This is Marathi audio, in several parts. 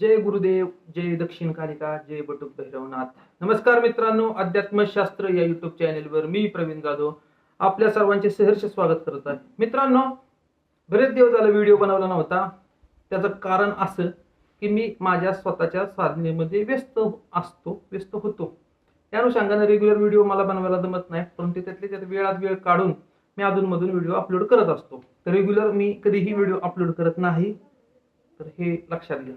जय गुरुदेव जय दक्षिण कालिका जय बटुक भैरवनाथ. नमस्कार मित्रांनो अध्यात्मशास्त्र या युट्यूब चॅनेलवर मी प्रवीण जाधव आपल्या सर्वांचे सहर्ष स्वागत करत आहे. मित्रांनो बरेच दिवस झाला व्हिडिओ बनवला नव्हता. त्याचं कारण असं की मी माझ्या स्वतःच्या साधनेमध्ये व्यस्त असतो व्यस्त होतो. त्या अनुषंगाने रेग्युलर व्हिडिओ मला बनवायला जमत नाही परंतु त्यातले त्यात वेळात वेळ काढून मी अधूनमधून व्हिडिओ अपलोड करत असतो. तर रेग्युलर मी कधीही व्हिडिओ अपलोड करत नाही. तर हे लक्षात घ्या.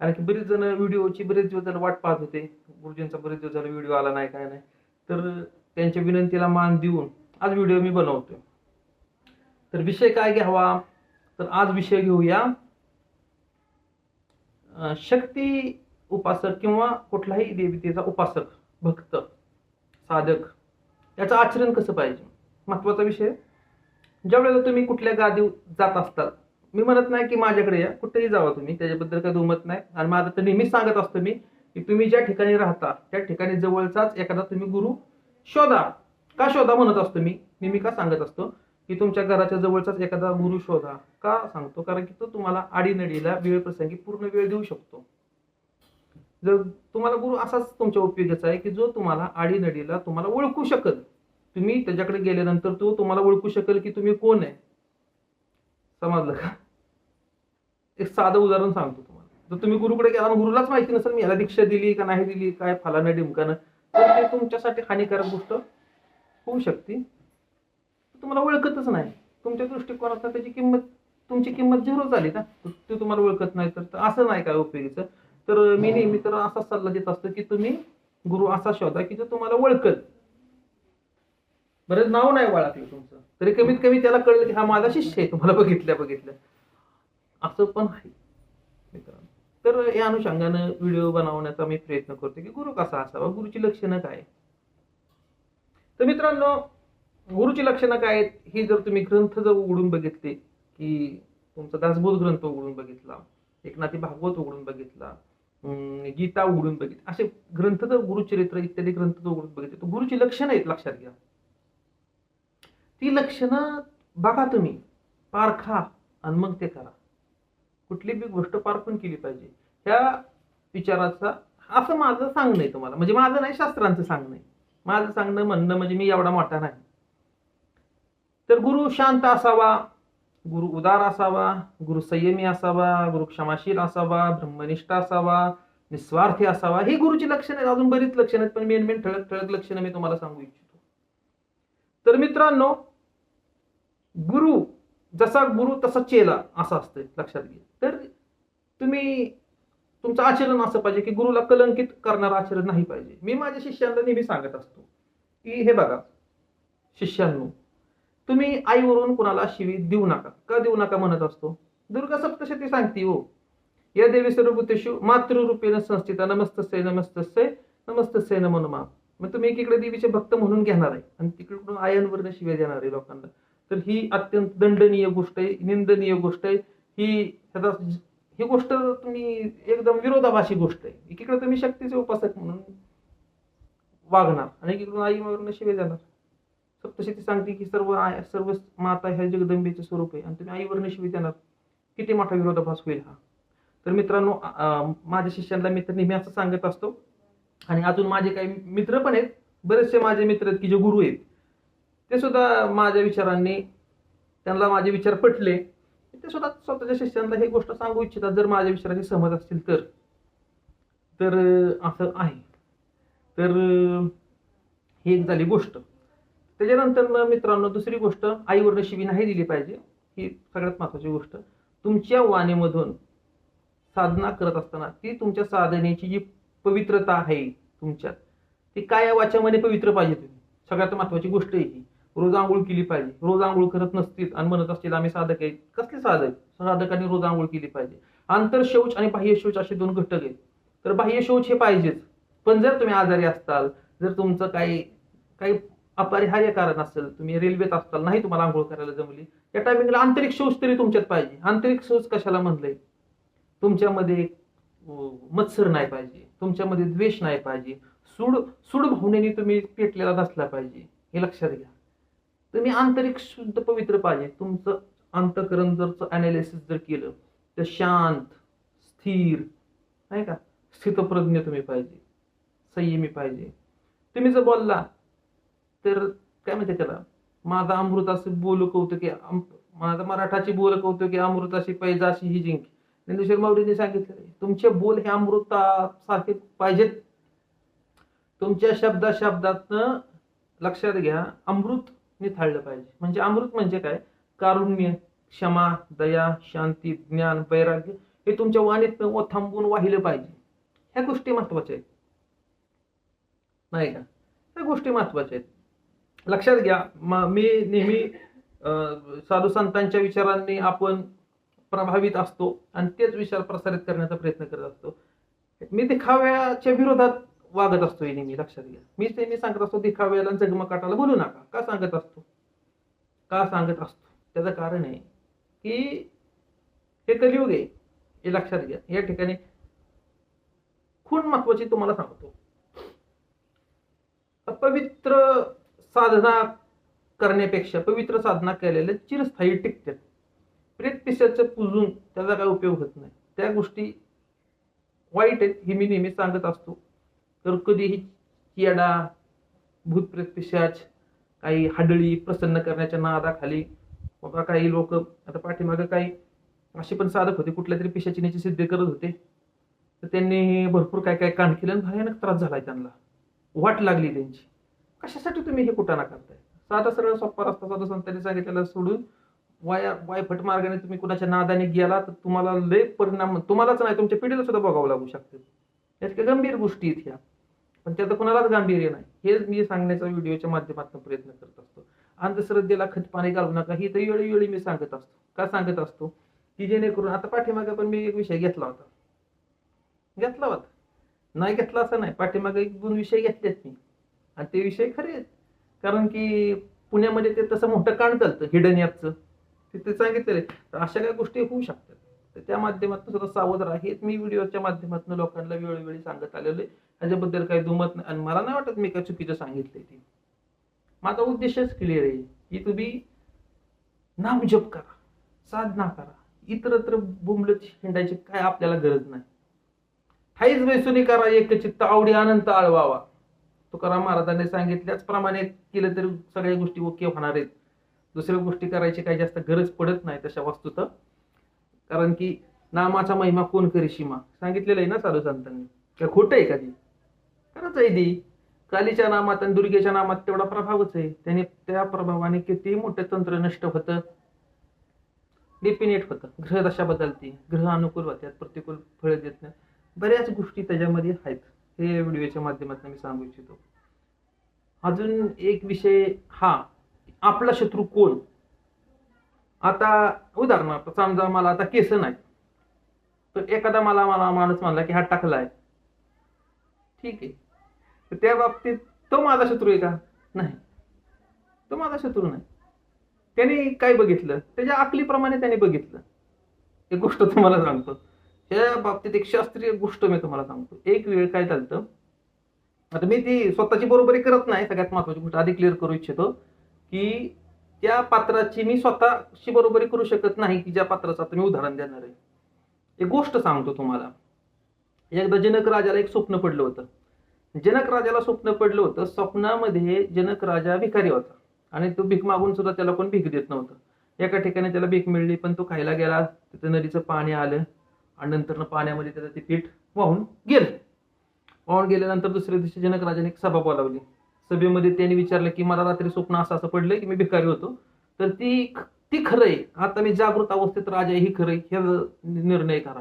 कारण की बरेच जण व्हिडिओची बरेच दिवस जण वाट पाहत होते. गुरुजींचा बरेच दिवस झाला व्हिडिओ आला नाही काय नाही. तर त्यांच्या विनंतीला मान देऊन आज व्हिडिओ मी बनवतोय. तर विषय काय घ्यावा? तर आज विषय घेऊया शक्ती उपासक किंवा कुठलाही देवतेचा उपासक भक्त साधक याचं आचरण कसं पाहिजे? महत्त्वाचा विषय. ज्यावेळेला तुम्ही कुठल्या गादी जात असतात मी म्हणत नाही की माझ्याकडे या कुठेही जावा तुम्ही त्याच्याबद्दल काही दुमत नाही. आणि माझं तर नेहमीच सांगत असतो मी की तुम्ही ज्या ठिकाणी राहता त्या ठिकाणी जवळचाच एखादा तुम्ही गुरु शोधा. का शोधा म्हणत असतो मी? नेहमी का सांगत असतो? की तुमच्या घराच्या जवळचाच एखादा गुरु शोधा. का सांगतो? कारण की तो तुम्हाला आडीनडीला वेळ प्रसंगी पूर्ण वेळ देऊ शकतो. जर तुम्हाला गुरु असाच तुमच्या उपयोगाचा आहे की जो तुम्हाला आडीनडीला तुम्हाला ओळखू शकल. तुम्ही त्याच्याकडे गेल्यानंतर तो तुम्हाला ओळखू शकेल की तुम्ही कोण आहे? समजलं का? एक साधं उदाहरण सांगतो तुम्हाला. जर तुम्ही गुरुकडे गेला आणि गुरुलाच माहिती नसेल मी याला दीक्षा दिली का नाही दिली काय फलानं डिमकानं तर ते तुमच्यासाठी हानिकारक गोष्ट होऊ शकते. तुम्हाला ओळखतच नाही. तुमच्या दृष्टिकोनात त्याची किंमत तुमची किंमत झिरो झाली ना ते तुम्हाला ओळखत नाही तर तर असं नाही काय उपयोगीचं. तर मी नेहमी तर असा सल्ला देत असतो की तुम्ही गुरु असा शोधा की जो तुम्हाला ओळखत बरेच नाव नाही ओळखलं तुमचं. तरी कमीत कमी त्याला कळलं की हा माझा शिष्य आहे. तुम्हाला बघितल्या बघितल्या. असं पण आहे. मित्रांनो. तर या अनुषंगानं व्हिडिओ बनवण्याचा मी प्रयत्न करतो की गुरु कसा असावा? गुरुची लक्षणं काय? तर मित्रांनो गुरुची लक्षणं काय आहेत? हे जर तुम्ही ग्रंथ जर उघडून बघितले की तुमचा दासबोध ग्रंथ उघडून बघितला एकनाथी भागवत उघडून बघितला अं, गीता उघडून बघितली असे ग्रंथ जर गुरुचरित्र इत्यादी ग्रंथ जर उघडून बघितले तर गुरुची लक्षणं आहेत लक्षात घ्या. ती लक्षणं बघा तुम्ही. पारखा आणि मग ते करा. कुठली बी गोष्ट पारखून केली पाहिजे. ह्या विचाराचा असं माझं सांगणं आहे तुम्हाला. म्हणजे माझं नाही शास्त्रांचं सांगणं आहे. माझं सांगणं म्हणणं म्हणजे मी एवढा मोठा नाही. तर गुरु शांत असावा गुरु उदार असावा गुरु संयमी असावा गुरु क्षमाशील असावा ब्रह्मनिष्ठ असावा निस्वार्थी असावा ही गुरुची लक्षणं आहेत. अजून बरीच लक्षणं आहेत पण मेन मेन ठळक ठळक लक्षणं मी तुम्हाला सांगू इच्छितो. तर मित्रांनो जसा गुरु तसा चेला असं असतं लक्षात घ्या. तर तुम्ही तुमचं आचरण असं पाहिजे की गुरुला कलंकित करणारं आचरण नाही पाहिजे. मी माझ्या शिष्यांना नेहमी सांगत असतो की हे बघा शिष्यांनो तुम्ही आईवरून कुणाला शिवी देऊ नका. का देऊ नका म्हणत असतो? दुर्गा सप्तशती सांगते हो या देवी सर्वभूतेषु मातृरूपेण संस्थिता नमस्तस्य नमस्तस्य नमस्तस्य नमो नमा. मग तुम्ही एकीकडे देवीचे भक्त म्हणून घेणार आहे आणि तिकडून आयनवरनं शिव्या देणार आहे लोकांना. तर ही अत्यंत दंडनीय गोष्ट आहे निंदनीय गोष्ट आहे. ही ह्याचा ही गोष्ट तुम्ही एकदम विरोधाभाषी गोष्ट आहे. एकीकडे तुम्ही शक्तीचे उपासक म्हणून वागणार आणि एकीकडून आईवरनं शिवे जाणार. सप्तशती सांगते की सर्व आय सर्व माता ह्या जगदंबेचे स्वरूप आहे आणि तुम्ही आईवरनं शिवी देणार. किती मोठा विरोधाभास होईल हा. तर मित्रांनो माझ्या शिष्यांना मी तर नेहमी असं सांगत असतो. आणि अजून माझे काही मित्र पण आहेत. बरेचसे माझे मित्र आहेत की जे गुरु आहेत. ते सुद्धा माझ्या विचारांनी त्यांना माझे विचार पटले. ते सुद्धा स्वतःच्या शिष्यांना हे गोष्ट सांगू इच्छितात जर माझ्या विचाराची सहमत असतील तर. तर असं आहे. तर ही एक झाली गोष्ट. त्याच्यानंतर मित्रांनो दुसरी गोष्ट आईवरनं शिवी नाही दिली पाहिजे. ही सगळ्यात महत्वाची गोष्ट. तुमच्या वाणीमधून साधना करत असताना ती तुमच्या साधनेची जी पवित्रता आहे तुमच्यात ती काय वाच्यामध्ये पवित्र पाहिजे तुम्ही. सगळ्यात महत्वाची गोष्ट आहे ही. रोज आंघोळ केली पाहिजे. रोज आंघोळ करत नसतील आणि म्हणत असतील आम्ही साधक आहेत कसले साधक? साधकांनी रोज आंघोळ केली पाहिजे. आंतर शौच आणि बाह्य शौच असे दोन घटक आहेत. तर बाह्य शौच हे पाहिजेच. पण जर तुम्ही आजारी असताल जर तुमचं काही काही अपरिहार्य कारण असेल तुम्ही रेल्वेत असताल नाही तुम्हाला आंघोळ करायला जमली त्या टायमिंगला आंतरिक शौच तरी तुमच्यात पाहिजे. आंतरिक शौच कशाला म्हणलंय? तुमच्यामध्ये मत्सर नाही पाहिजे. तुमच्यामध्ये द्वेष नाही पाहिजे. सूड सूड भावनेने तुम्ही पेटलेला नसला पाहिजे. हे लक्षात घ्या. तुम्ही आंतरिक शुद्ध पवित्र पाहिजे तुमचं अंतकरण जर अनालिसिस जर केलं तर शांत स्थिर नाही का? स्थितप्रज्ञ तुम्ही पाहिजे संयमी पाहिजे. तुम्ही जर बोलला तर काय म्हणते त्याला? माझा अमृताशी बोल कौतुकी की माझा मराठाची बोल कौतुकी अमृताशी पैजाशी ही जिंकी. ज्ञानेश्वर माऊलीने सांगितलं तुमचे बोल हे अमृतासारखे पाहिजेत. तुमच्या शब्दा शब्दातनं लक्षात घ्या अमृत निथाळलं पाहिजे. म्हणजे अमृत म्हणजे काय? कारुण्य क्षमा दया शांती ज्ञान वैराग्य हे तुमच्या वाणीत व थांबून वाहिलं पाहिजे. ह्या गोष्टी महत्त्वाच्या आहेत. नाही का? ह्या गोष्टी महत्त्वाच्या आहेत. लक्षात घ्या मी नेहमी अं, साधू संतांच्या विचारांनी आपण प्रभावित असतो आणि तेच विचार प्रसारित करण्याचा प्रयत्न करत असतो. मी दिखाव्याच्या विरोधात वागत असतो हे नेहमी लक्षात घ्या. मी नेहमी सांगत असतो दिखाव्याला जगमकाटाला बोलू नका. का सांगत असतो? का सांगत असतो? त्याचं कारण आहे की हे कलियुग आहे. हे लक्षात घ्या. या ठिकाणी खूण महत्वाची तुम्हाला सांगतो. अपवित्र साधना करण्यापेक्षा पवित्र साधना केलेल्या चिरस्थायी टिकतात प्रेत पिशाचं पुजून त्याचा काय उपयोग होत नाही. त्या गोष्टी वाईट आहेत हे मी नेहमी सांगत असतो. तर कधीही कियाडा भूत प्रेत पिशाच काही हाडळी प्रसन्न करण्याच्या नादाखाली बाबा काही लोक आता पाठीमागं काही असे पण साधक होते कुठल्या तरी पिशाचिनीची सिद्ध करत होते. तर त्यांनी भरपूर काय काय कांड केलं आणि भयानक त्रास झालाय त्यांना. वाट लागली त्यांची. कशासाठी तुम्ही हे कुटाणा करताय? साधा सरळ सोप्पा रस्ता साधू संतांनी सांगितलेला सोडून वाया वायफट मार्गाने तुम्ही कुणाच्या नादाने गेला तर तुम्हाला लय परिणाम तुम्हालाच नाही तुमच्या पिढीला सुद्धा बघावं लागू शकते. यात काही गंभीर गोष्टी आहेत ह्या. पण त्याचं कोणालाच गांभीर्य नाही. हे मी सांगण्याचा व्हिडिओच्या माध्यमातून प्रयत्न करत असतो. अंधश्रद्धेला खत पाणी घालू नका. ही तर वेळोवेळी मी सांगत असतो. का सांगत असतो? की जेणेकरून आता पाठीमागे पण मी एक विषय घेतला होता. घेतला होता. नाही घेतला असं नाही. पाठीमागे एक दोन विषय घेतलेत मी. आणि ते विषय खरे आहेत. कारण की पुण्यामध्ये ते तसं मोठं कांड चालतं हिडन ॲपचं. तिथे सांगितलेलं आहे. तर अशा काही गोष्टी होऊ शकतात. तर त्या माध्यमातून सुद्धा सावध राहा. हेच मी व्हिडिओच्या माध्यमातून लोकांना वेळोवेळी सांगत आलेलो आहे. ह्याच्याबद्दल काही दुमत नाही. आणि मला नाही वाटत मी काय चुकीचं सांगितलंय ते. माझा उद्देशच क्लिअर आहे की तुम्ही नामजप करा. साधना करा. इतरत्र बुमलत हिंडायची काय आपल्याला गरज नाही. ठाईच बैसुनी करा. एक चित्त आवडी अनंत आळवावा. तुकाराम महाराजांनी सांगितल्याचप्रमाणे केलं तरी सगळ्या गोष्टी ओके होणार आहेत. दुसऱ्या गोष्टी करायची काही जास्त गरज पडत नाही तशा वस्तूत. कारण की नामाचा महिमा कोण करी सीमा? सांगितलेलं आहे ना साधू संतांनी. काय खोटं आहे का ती? खरंच आहे ती. कालीच्या नामात आणि दुर्गेच्या नामात तेवढा प्रभावच आहे. त्याने त्या प्रभावाने किती मोठं तंत्र नष्ट होतं. डेपिनेट होतं. ग्रहदशा बदलते. ग्रह अनुकूल होत्यात प्रतिकूल फळ देत नाही बऱ्याच गोष्टी त्याच्यामध्ये आहेत. हे व्हिडिओच्या माध्यमातून मी सांगू इच्छितो. अजून एक विषय हा आपला शत्रू कोण? आता उदाहरणार्थ समजा मला आता केस नाही. तर एखादा मला मला माणूस म्हणला की हा टाकला आहे ठीक आहे. तर त्या बाबतीत तो माझा शत्रू आहे का? नाही. तो माझा शत्रू नाही. त्याने काय बघितलं? त्याच्या आकलीप्रमाणे त्याने बघितलं. एक गोष्ट तुम्हाला सांगतो. त्या बाबतीत एक शास्त्रीय गोष्ट मी तुम्हाला सांगतो. एक वेळ काय चालतं आता मी ती स्वतःची बरोबरी करत नाही. सगळ्यात महत्वाची गोष्ट आधी क्लिअर करू इच्छितो की त्या पात्राची मी स्वतःशी बरोबरी करू शकत नाही की ज्या पात्राचं आता मी उदाहरण देणार आहे. एक गोष्ट सांगतो तुम्हाला. एकदा जनक राजाला एक स्वप्न पडलं होतं. जनक राजाला स्वप्न पडलं होतं स्वप्नामध्ये जनक राजा भिकारी होता. आणि तो भीक मागून सुद्धा त्याला कोण भीक देत नव्हतं. एका ठिकाणी त्याला भीक मिळली पण तो खायला गेला. तिथं नदीचं पाणी आलं आणि नंतर पाण्यामध्ये त्याचं ते पीठ वाहून गेलं. वाहून गेल्यानंतर दुसऱ्या दिवशी जनक राजाने एक सभा बोलावली. सभेमध्ये त्यांनी विचारलं की मला रात्री स्वप्न असं असं पडलं की मी भिकारी होतो. तर ती ती खरं आहे आता मी जागृत अवस्थेत राजा ही खरं आहे हे निर्णय करा.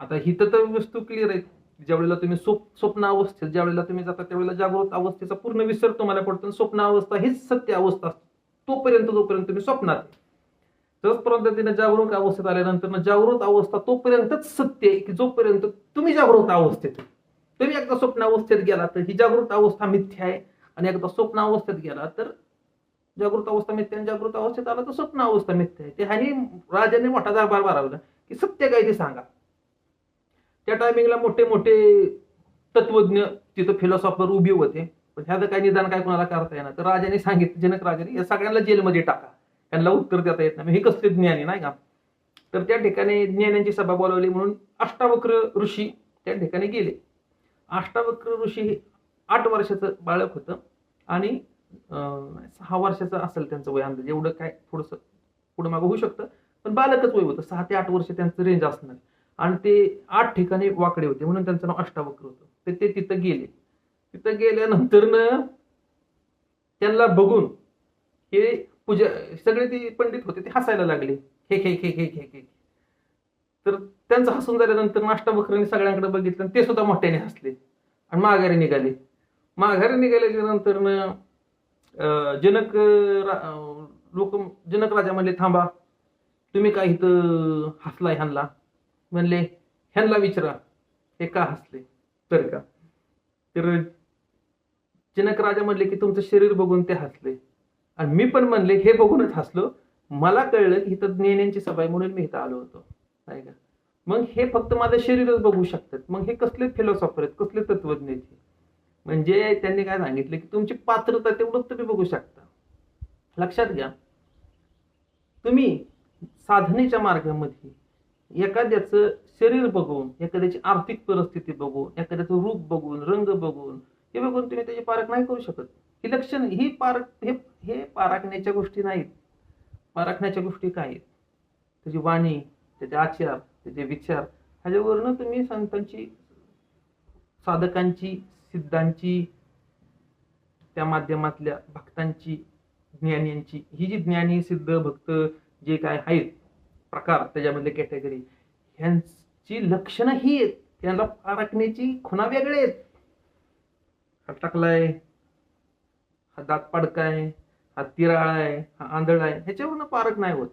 आता ही तर वस्तू क्लिअर आहे ज्यावेळेला तुम्ही स्वप्न अवस्थेत ज्यावेळेला तुम्ही जाता त्यावेळेला जागृत अवस्थेचा पूर्ण विसर तुम्हाला पडतो स्वप्न अवस्था हीच सत्य अवस्था असते. तोपर्यंत जोपर्यंत तुम्ही स्वप्नात आहे. त्याच पद्धतीने जागरूक अवस्थेत आल्यानंतर जागृत अवस्था तोपर्यंतच सत्य आहे की जोपर्यंत तुम्ही जागृत अवस्थेत तुम्ही एकदा स्वप्न अवस्थेत गेला तर ही जागृत अवस्था मिथ्या आहे. आणि एकदा स्वप्न अवस्थेत गेला तर जागृत अवस्था मिथ्या आणि जागृत अवस्थेत आला तर स्वप्न अवस्था मिथ्या आहे. ते ह्यानी राजाने मोठा दरबार भरवला की सत्य काय ते सांगा. त्या टायमिंगला मोठे मोठे तत्वज्ञ तिथं फिलॉसॉफर उभे होते. पण ह्याचं काय निदान काय कोणाला करता येणार? तर राजाने सांगितलं जनक राजाने या सगळ्यांना जेलमध्ये टाका. त्यांना उत्तर देता येत नाही. हे कसले ज्ञानी नाही का? तर त्या ठिकाणी ज्ञानांची सभा बोलावली म्हणून अष्टावक्र ऋषी त्या ठिकाणी गेले. अष्टावक्र ऋषी हे आठ वर्षाचं बाळक होतं. आणि अं, सहा वर्षाचं असेल त्यांचं वय अंदाज. एवढं काय थोडंसं पुढं मागं होऊ शकतं. पण बालकच वय होतं. सहा ते आठ वर्ष त्यांचं रेंज असणार. आणि ते आठ ठिकाणी वाकडे होते. म्हणून त्यांचं नाव अष्टावक्र होतं. तर ते तिथं गेले. तिथं गेल्यानंतर त्यांना बघून हे पूजा सगळे ते पंडित होते ते हसायला लागले. हे खे खे खे खे खे तर त्यांचं हसून झाल्यानंतर अष्टावक्रांनी सगळ्यांकडे बघितलं आणि ते सुद्धा मोठ्याने हसले. आणि माघारी निघाले. माघारी निघाल्याच्या नंतर जनक लोक जनक राजा म्हणले थांबा तुम्ही काय इथं हसला ह्यांना म्हणले ह्यांना विचारा हे का हसले? तर का? तर जनक राजा म्हणले की तुमचं शरीर बघून ते हसले. आणि मी पण म्हणले हे बघूनच हसलो. मला कळलं की इथं नेण्यांची सभा आहे म्हणून मी इथं आलो होतो. नाही का? मग हे फक्त माझं शरीरच बघू शकतात. मग हे कसले फिलॉसॉफर आहेत? कसले तत्वज्ञ हे? म्हणजे त्यांनी काय सांगितलं की तुमची पात्रता तेवढंच तुम्ही बघू शकता. लक्षात घ्या. तुम्ही साधनेच्या मार्गामध्ये एखाद्याचं शरीर बघून एखाद्याची आर्थिक परिस्थिती बघून एखाद्याचं रूप बघून रंग बघून हे बघून तुम्ही त्याची पारख नाही करू शकत. ही लक्षण ही पारख हे हे पारखण्याच्या गोष्टी नाहीत. पारखण्याच्या गोष्टी काय आहेत? त्याची वाणी त्याचे आचार त्याचे विचार ह्याच्यावरनं तुम्ही संतांची साधकांची सिद्धांची त्या माध्यमातल्या भक्तांची ज्ञानींची ही जी ज्ञानी सिद्ध भक्त जे काय आहेत प्रकार त्याच्यामधले कॅटेगरी ह्यांची लक्षणं ही आहेत. त्यांना पारखण्याची खुणा वेगळे आहेत. हा टाकलाय हा दात पाडकाय हा तिराळ आहे हा आंधळ आहे ह्याच्यावरनं पारख नाही होत.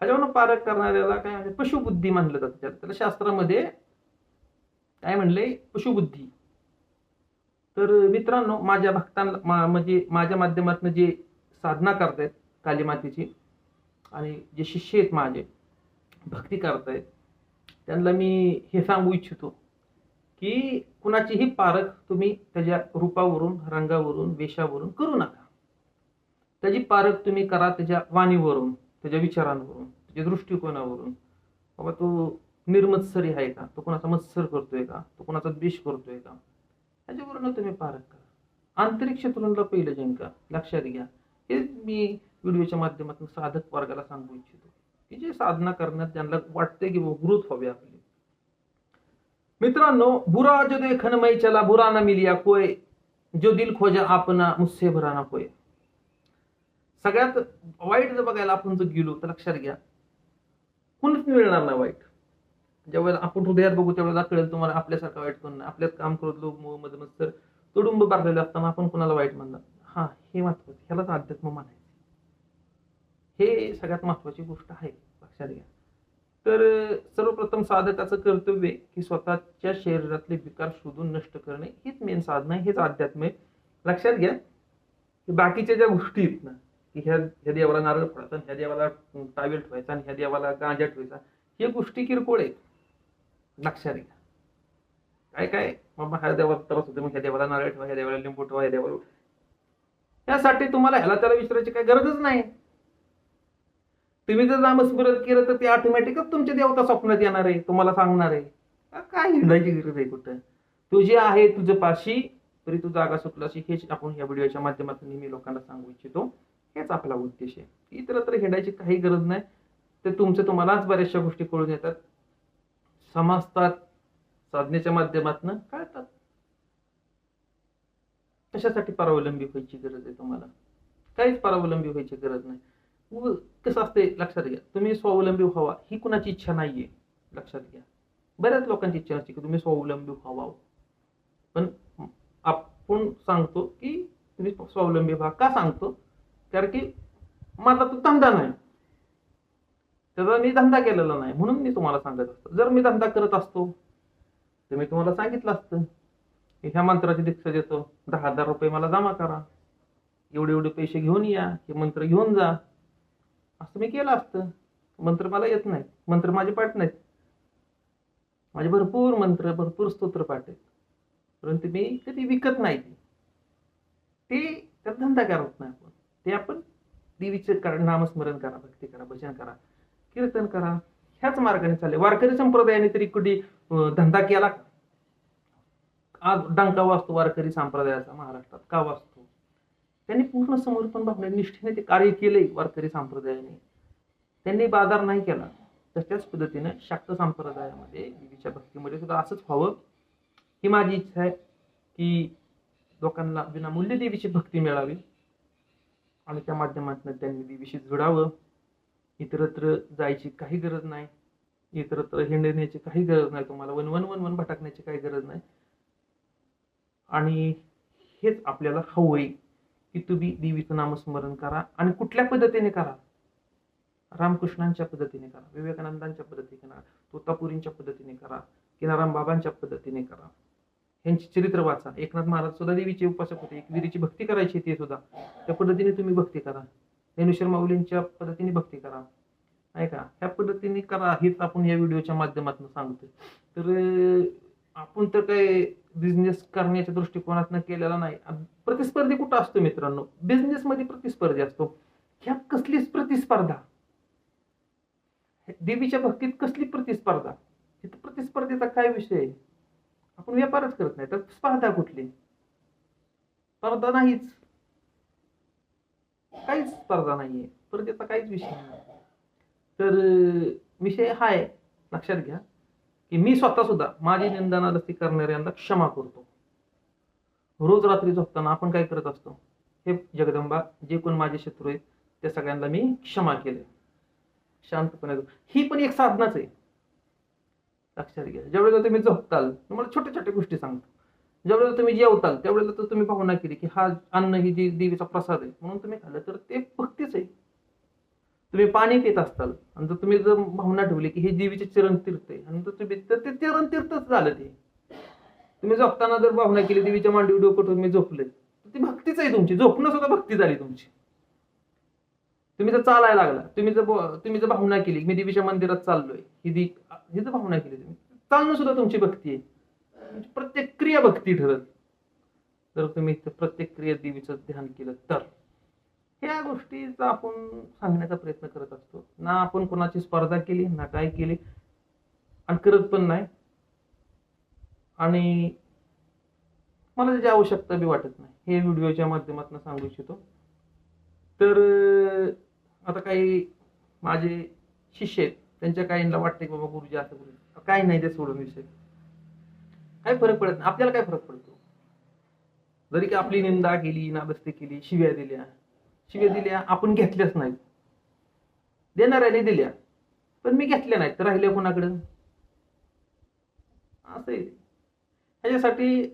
ह्याच्यावरनं पारख करणाऱ्याला काय पशुबुद्धी म्हणलं जातं. त्याला शास्त्रामध्ये काय म्हणले पशुबुद्धी. तर मित्रांनो माझ्या भक्तांना मा- म्हणजे माझ्या माध्यमातून जे साधना करतायत कालीमातेची आणि जे शिष्य आहेत माझे भक्ती करतायत त्यांना मी हे सांगू इच्छितो की कुणाचीही पारख तुम्ही त्याच्या रूपावरून रंगावरून वेशावरून करू नका. त्याची पारख तुम्ही करा त्याच्या वाणीवरून त्याच्या विचारांवरून त्याच्या दृष्टिकोनावरून. बाबा तो निर्मत्सरी आहे का? तो कोणाचा मत्सर करतोय का? तो कोणाचा द्वेष करतोय का? ह्याच्यावरून तुम्ही पारख करा. आंतरिक शत्रूंना पहिलं जिंका लक्षात घ्या. हे मी व्हिडिओच्या माध्यमातून साधक वर्गाला सांगू इच्छितो. की जे साधना करण्यात त्यांना वाटते की ग्रोथ हवे आपली. मित्रांनो बुरा जो देखन मै चला बुरा ना मिलिया कोय. जो दिल खोजा आपना मुस्से भरा ना कोय. सगळ्यात वाईट जर बघायला आपण जर गेलो तर लक्षात घ्या. कुणीच मिळणार नाही वाईट. ज्यावेळेला आपण हृदयात बघू त्यावेळेला कळेल तुम्हाला आपल्यासारखा वाईट कोण आपल्यात काम करत लोक मध्ये मग तर तुडुंब बारलेले असताना आपण कोणाला वाईट म्हणणार? हा हे महत्वाचं ह्यालाच अध्यात्म म्हणायचं हे सगळ्यात महत्वाची गोष्ट आहे. लक्षात घ्या. तर सर्वप्रथम साधकाचं कर्तव्य की स्वतःच्या शरीरातले विकार शोधून नष्ट करणे. हीच मेन साधना आहे. हेच अध्यात्म आहे. लक्षात घ्या. की बाकीच्या ज्या गोष्टी आहेत ना की ह्या ह्या देवाला नारळ फोडायचा ह्या देवाला टावेल ठेवायचा आणि ह्या देवाला गांजा ठेवायचा हे गोष्टी किरकोळ आहेत. लक्षात घ्या काय काय? बाबा ह्या देवाला त्रास होते मग ह्या देवाला नारळ ठेवा ह्या देवाला लिंबू ठेवा ह्या देवाला त्यासाठी तुम्हाला ह्याला त्याला विचारायची काही गरजच नाही. तुम्ही जर नामस्मरण केलं तर ते ऑटोमॅटिकच तुमच्या देवता स्वप्नात येणार आहे तुम्हाला सांगणार आहे. काय हिंडायची गरज आहे कुठं? तुझी आहे तुझं पाशी तरी तू जागा सुटलाशी हेच आपण या व्हिडिओच्या माध्यमातून मी लोकांना सांगू इच्छितो. हेच आपला उद्देश आहे. इतरत्र हिंडायची काही गरज नाही. ते तुमचं तुम्हालाच बऱ्याचशा गोष्टी कळून येतात. समजतात साधनेच्या माध्यमातून कळतात. कशासाठी परावलंबी व्हायची गरज आहे तुम्हाला? काहीच परावलंबी व्हायची गरज नाही. कसं असते लक्षात घ्या. तुम्ही स्वावलंबी व्हावा ही कुणाची इच्छा नाहीये. लक्षात घ्या. बऱ्याच लोकांची इच्छा असते की तुम्ही स्वावलंबी व्हावा. पण आपण सांगतो की तुम्ही स्वावलंबी व्हा. का सांगतो? कारण की माझा तो धंदा नाही. त्याचा मी धंदा केलेला नाही म्हणून मी तुम्हाला सांगत असतो. जर मी धंदा करत असतो तर मी तुम्हाला सांगितलं असतं की ह्या मंत्राची दीक्षा देतो. दहा हजार रुपये मला जमा करा. एवढे एवढे पैसे घेऊन या हे मंत्र घेऊन जा. असं मी केलं असतं. मंत्र मला येत नाही मंत्र माझे पाठ नाहीत. माझे भरपूर मंत्र भरपूर स्तोत्र पाठ आहेत. परंतु मी कधी विकत नाही. ते. ते त्यात धंदा करत नाही आपण. ते आपण देवीचं कारण नामस्मरण करा भक्ती करा भजन करा. कीर्तन करा. ह्याच मार्गाने चालले. वारकरी संप्रदायाने तरी कुठे धंदा केला? का? आज डंका वाचतो वारकरी संप्रदायाचा महाराष्ट्रात. का वाचतो त्यांनी पूर्ण समर्पण भावने निष्ठेने ते कार्य केले वारकरी संप्रदायाने. त्यांनी बाजार नाही केला. तशाच पद्धतीनं शाक्त संप्रदायामध्ये देवीच्या भक्तीमध्ये सुद्धा असंच व्हावं. ही माझी इच्छा आहे की लोकांना विनामूल्य देवीची भक्ती मिळावी आणि त्या माध्यमातून त्यांनी देवीशी जुडावं. इतरत्र जायची काही गरज नाही. इतरत्र हिंडण्याची काही गरज नाही तुम्हाला. वन वन वन वन भटकण्याची काही गरज नाही. आणि हेच आपल्याला हवंय की तुम्ही देवीचं नामस्मरण करा आणि कुठल्या पद्धतीने करा? रामकृष्णांच्या पद्धतीने करा विवेकानंदांच्या पद्धतीने करा तोतापुरींच्या पद्धतीने करा किनाराम बाबांच्या पद्धतीने करा. यांची चरित्र वाचा. एकनाथ महाराज सुद्धा देवीचे उपासक होते. एक देवीची भक्ती करायची ते सुद्धा. त्या पद्धतीने तुम्ही भक्ती करा. ज्ञानेश्वर माऊलींच्या पद्धतीने भक्ती करा. आहे का? ह्या पद्धतीने करा. हेच आपण या व्हिडिओच्या माध्यमातून सांगतोय. तर आपण तर काय बिझनेस करण्याच्या दृष्टिकोनातनं केलेला नाही. प्रतिस्पर्धी कुठं असतो मित्रांनो? बिझनेसमध्ये प्रतिस्पर्धी असतो. ह्यात कसलीच प्रतिस्पर्धा? देवीच्या भक्तीत कसली प्रतिस्पर्धा? इथं प्रतिस्पर्धेचा काय विषय आहे? आपण व्यापारच करत नाही. तर स्पर्धा कुठली? स्पर्धा नाहीच. काहीच स्पर्धा नाहीये. स्पर्धेचा काहीच विषय नाही तर विषय हा आहे. लक्षात घ्या. की मी स्वतः सुद्धा माझी निंदनालस्ती करणाऱ्यांना क्षमा करतो. रोज रात्री झोपताना आपण काय करत असतो? हे जगदंबा जे कोण माझे शत्रू आहेत त्या सगळ्यांना मी क्षमा केले शांतपणे ही पण एक साधनाच आहे. लक्षात घ्या. ज्यावेळेला तुम्ही झोपताल तुम्हाला छोट्या छोट्या गोष्टी सांगतो. ज्यावेळेला तुम्ही जेवताल त्यावेळेला तर तुम्ही भावना केली की हा अन्न ही जी देवीचा प्रसाद आहे म्हणून तुम्ही खाल्लं तर ते भक्तीच आहे. तुम्ही पाणी पित असताल आणि जर तुम्ही जर भावना ठेवली की हे देवीचे चरण तीर्थ आहे आणि जर तुम्ही तर ते चरण तीर्थच झालं ते. तुम्ही झोपताना जर भावना केली देवीच्या मांडीवर डोकं ठेवून मी झोपले तर ती भक्तीच आहे तुमची. झोपणं सुद्धा भक्ती झाली तुमची. तुम्ही जर चालायला लागला तुम्ही जर तुम्ही जर भावना केली मी देवीच्या मंदिरात चाललोय ही दी ही जर भावना केली तुम्ही चालणं सुद्धा तुमची भक्ती आहे. तुमची प्रत्येक क्रिया भक्ती ठरत. जर तुम्ही इथं प्रत्येक क्रिया देवीचं ध्यान केलं तर. ह्या गोष्टीचा आपण सांगण्याचा प्रयत्न करत असतो. ना आपण कोणाची स्पर्धा केली ना काय केली. आणि करत पण नाही. आणि मला त्याची आवश्यकता बी वाटत नाही. हे व्हिडिओच्या माध्यमातून सांगू इच्छितो. तर आता काही माझे शिष्य आहेत. त्यांच्या काहींना वाटते की बाबा गुरुजी असं गुरुजी. काही नाही ते सोडून विषय काय फरक पडत नाही. आपल्याला काय फरक पडतो? जरी की आपली निंदा केली नाबस्ती केली शिव्या दिल्या. शिव्या दिल्या आपण घेतल्याच नाहीत. देणाऱ्याने दिल्या. पण मी घेतल्या नाहीत. तर राहिल्या कोणाकडं? असं आहे ह्याच्यासाठी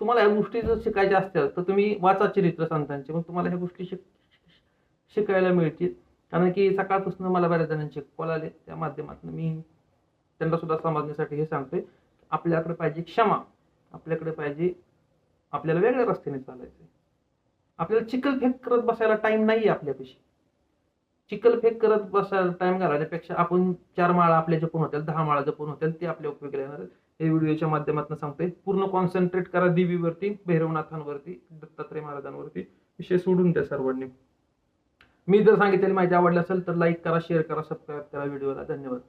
तुम्हाला ह्या गोष्टी जर शिकायच्या असतील तर तुम्ही वाचा चरित्र संतांचे मग तुम्हाला ह्या गोष्टी शिक शिकायला मिळतील. कारण की सकाळपासून मला बऱ्याच जणांचे कॉल आले. त्या माध्यमातून मी त्यांना सुद्धा समजण्यासाठी हे सांगतोय. आपल्याकडे पाहिजे क्षमा. आपल्याकडे पाहिजे आपल्याला वेगळ्या रस्त्याने चालायचं आपल्याला चिखलफेक करत बसायला टाइम नाहीये आपल्यापाशी. चिखलफेक करत बसायला टाइम घालवण्यापेक्षा आपण चार माळा आपल्या जपून होतील दहा माळा जपून होतील ते आपल्या उपयोगी येणार हे व्हिडिओच्या माध्यमातून सांगतोय. पूर्ण कॉन्सन्ट्रेट करा देवीवरती भैरवनाथांवरती दत्तात्रय महाराजांवरती. विषय सोडून द्या सर्वांनी. मी जर सांगितलेली माहिती आवडली असेल तर लाईक करा शेअर करा सबस्क्राईब करा. व्हिडिओला धन्यवाद.